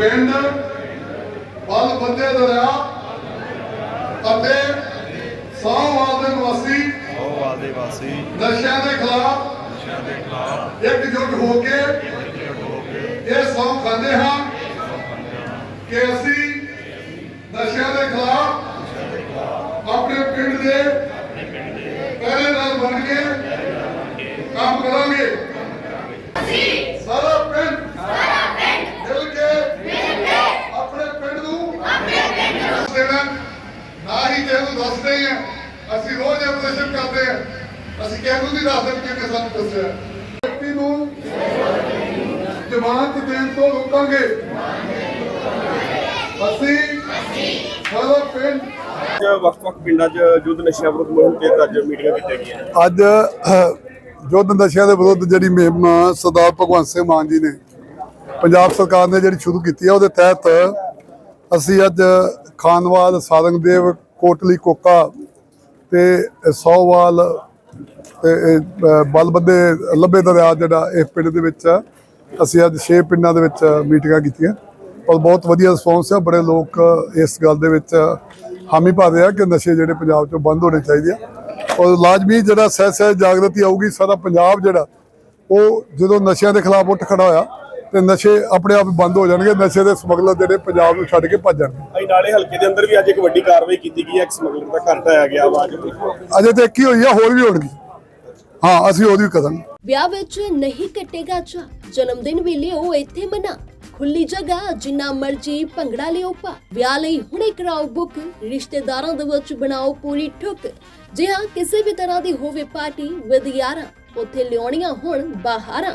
ਪਿੰਡ ਬਲ ਬੰਦੇ ਦਰਿਆ ਅਤੇ ਸੌਵਾਲ ਦੇ ਨਿਵਾਸੀ ਉਹ ਆਦਿਵਾਸੀ ਨਸ਼ਿਆਂ ਦੇ ਖਿਲਾਫ ਨਸ਼ਿਆਂ ਦੇ ਖਿਲਾਫ। ਇਕਜੁੱਟ ਹੋ ਕੇ ਇਕਜੁੱਟ ਹੋ ਕੇ ਇਹ ਸੌਂ ਖਾਂਦੇ ਹਾਂ। ਕਿ ਅਸੀਂ ਨਸ਼ਿਆਂ ਦੇ ਖਿਲਾਫ ਆਪਣੇ ਪਿੰਡ ਦੇ ਪਹਿਰੇ ਨਾਲ ਬਣ ਕੇ ਕੰਮ ਕਰਾਂਗੇ ਸਾਰਾ ਪਿੰਡ ਮਿਲ ਕੇ ਆਪਣੇ ਪਿੰਡ ਨੂੰ ਦੇਣਾ ਨਾ ਹੀ ਕਿਸੇ ਨੂੰ ਦੱਸਦੇ ਆ ਅਸੀਂ ਕਰਦੇ ਆ। ਅਸੀਂ ਕਿਸੇ ਨੂੰ ਨਹੀਂ ਦੱਸਦੇ ਕਿ ਕਿਹਨੇ ਸਾਨੂੰ ਦੱਸਿਆ। ਵਿਅਕਤੀ ਨੂੰ ਜਮਾਨਤ ਦੇਣ ਤੋਂ ਰੋਕਾਂਗੇ। ਅਸੀਂ ਸਾਰਾ ਪਿੰਡ ਵੱਖ-ਵੱਖ ਪਿੰਡਾਂ 'ਚ ਯੁੱਧ ਨਸ਼ਿਆਂ ਵਿਰੁੱਧ ਮੁਹਿੰਮ ਤਹਿਤ ਅੱਜ ਮੀਟਿੰਗਾਂ ਕੀਤੀਆਂ ਗਈਆਂ ਅੱਜ ਅਹ, ਯੁੱਧ ਨਸ਼ਿਆਂ ਦੇ ਵਿਰੁੱਧ ਜਿਹੜੀ ਮੁਹਿੰਮ ਸਰਦਾਰ ਭਗਵੰਤ ਸਿੰਘ ਮਾਨ ਜੀ ਨੇ ਪੰਜਾਬ ਸਰਕਾਰ ਨੇ ਜਿਹੜੀ ਸ਼ੁਰੂ ਕੀਤੀ ਹੈ ਉਹਦੇ ਤਹਿਤ ਅਸੀਂ ਅੱਜ ਖਾਨਵਾਲ ਸਾਰੰਗਦੇਵ ਕੋਟਲੀ ਕੋਕਾ ਤੇ ਸੌਵਾਲ ਤੇ ਇਹ, ਲੱਭੇ ਦਰਿਆ ਜਿਹੜਾ ਇਸ ਪਿੰਡ ਦੇ ਵਿੱਚ ਆ। ਅਸੀਂ ਅੱਜ 6 ਪਿੰਡਾਂ ਦੇ ਵਿੱਚ ਮੀਟਿੰਗਾਂ ਕੀਤੀਆਂ। ਪਰ ਬਹੁਤ ਵਧੀਆ ਰਿਸਪੌਂਸ ਆ। ਬੜੇ ਲੋਕ ਇਸ ਗੱਲ ਦੇ ਵਿੱਚ ਹਾਮੀ ਭਰ ਰਹੇ ਆ ਕਿ ਨਸ਼ੇ ਜਿਹੜੇ ਪੰਜਾਬ ਚੋਂ ਬੰਦ ਹੋਣੇ ਚਾਹੀਦੇ ਆ। ਔਰ ਲਾਜ਼ਮੀ ਜਿਹੜਾ ਸਹਿ ਸਹਿ ਜਾਗਰਤੀ ਆਊਗੀ ਸਾਰਾ ਪੰਜਾਬ ਜਿਹੜਾ ਉਹ ਜਦੋਂ ਨਸ਼ਿਆਂ ਦੇ ਖਿਲਾਫ ਉੱਠ ਖੜਾ ਹੋਇਆ ਤੇ ਨਸ਼ੇ ਆਪਣੇ ਆਪ ਬੰਦ ਹੋ ਜਾਣਗੇ ਨਸ਼ੇ ਦੇ ਸਮਗਲਰ ਜਿਹੜੇ ਪੰਜਾਬ ਨੂੰ ਛੱਡ ਕੇ ਭੱਜ ਜਾਣਗੇ। ਅਸੀਂ ਨਾਲੇ ਹਲਕੇ ਦੇ ਅੰਦਰ ਵੀ ਅੱਜ ਇੱਕ ਵੱਡੀ ਕਾਰਵਾਈ ਕੀਤੀ ਗਈ ਹੈ ਇੱਕ ਸਮਗਲਰ ਦਾ ਘਰ ਢਾਇਆ ਗਿਆ ਵਾ ਅੱਜ ਤੇ ਇੱਕ ਹੀ ਹੋਈ ਆ ਹੋਰ ਵੀ ਹੋਣਗੀ। ਹਾਂ ਅਸੀਂ ਉਹਦੀ ਵੀ ਕਰਾਂਗੇ। ਵਿਆਹ ਵਿੱਚ ਨਹੀਂ ਕੱਟੇਗਾ ਚਾ ਜਨਮ ਦਿਨ ਵੀ ਲਿਓ ਇੱਥੇ ਮਨਾ। ਖੁੱਲੀ ਜਗ੍ਹਾ ਜਿੰਨਾ ਮਰਜ਼ੀ ਭੰਗੜਾ ਲਿਓ ਪਾ ਵਿਆਹ ਲਈ ਹੁਣੇ ਕਰਾਓ ਬੁੱਕ ਰਿਸ਼ਤੇਦਾਰਾਂ ਦੇ ਵਿੱਚ ਬਣਾਓ ਪੂਰੀ ਠੁੱਕ। ਜੇ ਹਾਂ ਕਿਸੇ ਵੀ ਤਰ੍ਹਾਂ ਦੀ ਹੋਵੇ ਪਾਰਟੀ ਵਿਦ ਯਾਰਾਂ ਉੱਥੇ ਲਿਆਉਣੀਆਂ ਹੁਣ ਬਾਹਰਾਂ।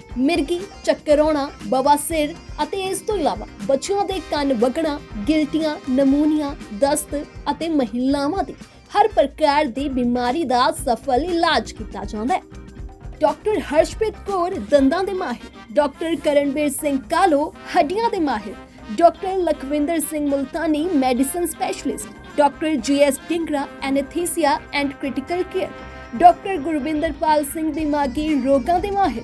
ਮਿਰਗੀ, ਚੱਕਰ ਆਉਣਾ ਬਵਾਸੀਰ ਅਤੇ ਇਸ ਤੋਂ ਇਲਾਵਾ ਬੱਚਿਆਂ ਦੇ ਕੰਨ ਵਗਣਾ, ਗਿਲਟੀਆਂ, ਨਮੂਨੀਆ, ਦਸਤ ਅਤੇ ਮਹਿਲਾਵਾਂ ਦੀ ਹਰ ਪ੍ਰਕਾਰ ਦੀ ਬਿਮਾਰੀ ਦਾ ਸਫਲ ਇਲਾਜ ਕੀਤਾ ਜਾਂਦਾ ਹੈ। ਡਾਕਟਰ ਹਰਸ਼ਪ੍ਰੀਤ ਕੌਰ ਦੰਦਾਂ ਦੇ ਮਾਹਿਰ, ਡਾਕਟਰ ਕਰਨਵੀਰ ਸਿੰਘ ਕਾਲੋ ਹੱਡੀਆਂ ਦੇ ਮਾਹਿਰ, doctor Lakhwinder Singh Multani medicine specialist, doctor GS Dhingra anaesthesia and critical care, doctor Gurwinderpal Singh ਦਿਮਾਗੀ ਰੋਗਾਂ ਦੇ ਮਾਹਿਰ